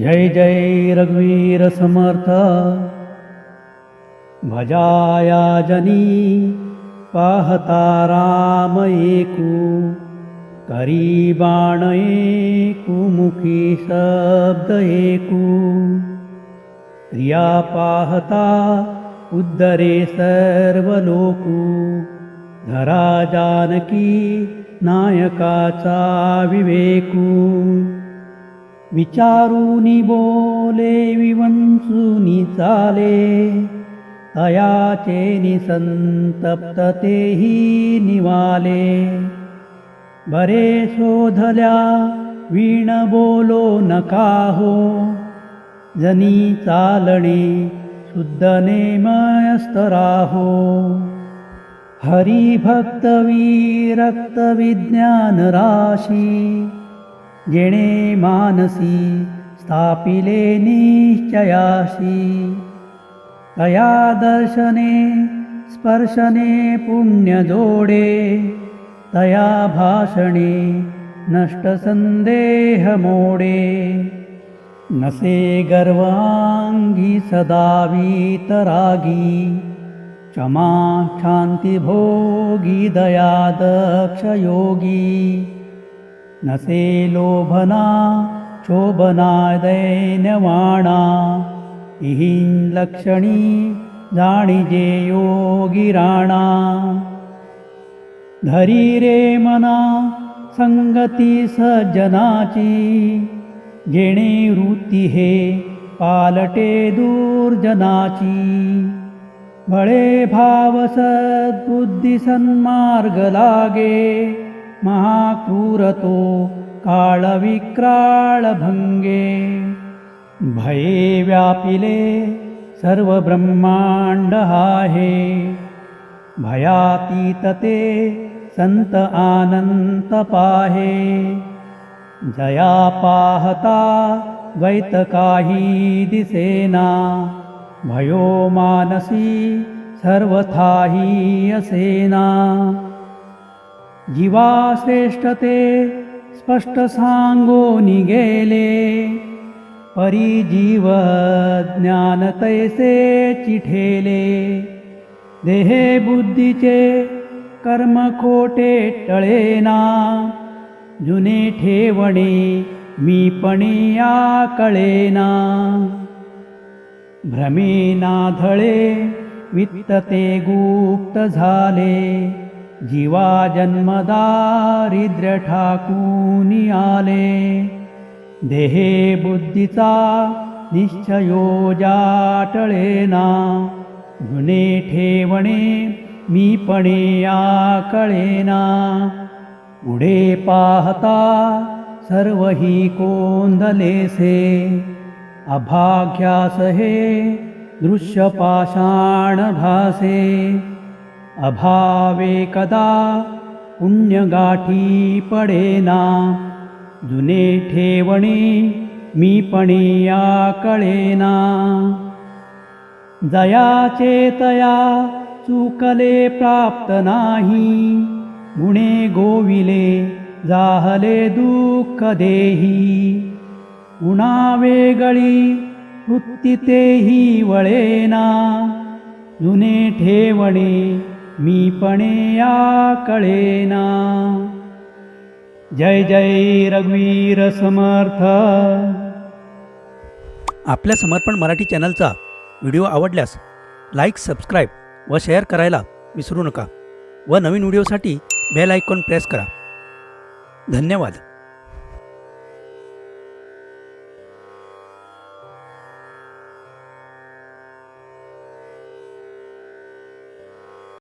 जय जय रघुवीरसमर्थ भजाया जनी पाहता रामयेकु करीबाणये कुमुखी एकु क्रिया पाहता उद्धरे सर्वलोकु धरा जानकी नायका विवेकू। विचारूनी बोले विवंचूनी चाले. तयाचे निसंतप्ततेही निवाले. बरे शोधल्या वीण बोलो नका हो जनी चालणे शुद्ध नेमयस्तराहो. हरिभक्त विरक्त जिणे मानसि स्थापिले निश्चयासि। तया दर्शने स्पर्शने पुण्यजोडे तया भाषणे नष्टसन्देहमोडे। न से गर्वाङ्गी सदा वीतरागी क्षमा क्षान्तिभोगी दया दक्षयोगी नसे लोभना शोभना दैन्यवाणा इहिं लक्षणी जाणिजे योगी राणा। धरी रे मना संगती सज्जनाची। जेणे वृत्ती हे पालटे दूर्जनाची। भळे भाव सद्बुद्धी सन्मार्ग लागे। महाकुरतो कालविक्रालभङ्गे। भये व्यापिले सर्वब्रह्माण्डहाहे। भयातीतते सन्त आनन्तपाहे। जया पाहता वैतकाहीदिसेना भयो मानसी सर्वथा हीयसेना जीवा श्रेष्ठते स्पष्ट सांगो गेले परी जीव ज्ञान तैसे चिठेले। देहे बुद्धीचे कर्म खोटे टळेना जुने ठेवणे मी पणिया कळेना भ्रमे नाधळे वित्तते गुप्त झाले जीवा जन्मदारिद्रूनि आले देहे बुद्धिता निश्चयो जाटलेना धुणे ठेवणे मीपणे आ कलेना उडे पाहता सर्व हि कोन्दलेसे अभाग्यास हे दृश्यपाषाणभासे अभावे कदा पुण्यगाठी पडेना। जुने ठेवणे मी पणे या कळेना। जयाचे तया चुकले प्राप्त नाही। गुणे गोविले जाहले दुःख देही। उणा वेगळी वृत्ती तेही वळेना। जुने ठेवणे मी पणे या कळेना. जय जय रघुवीर समर्थ. आपल्या समर्पण मराठी चॅनलचा व्हिडिओ आवडल्यास लाईक सबस्क्राईब व शेअर करायला विसरू नका व नवीन व्हिडिओसाठी बेल आयकॉन प्रेस करा. धन्यवाद.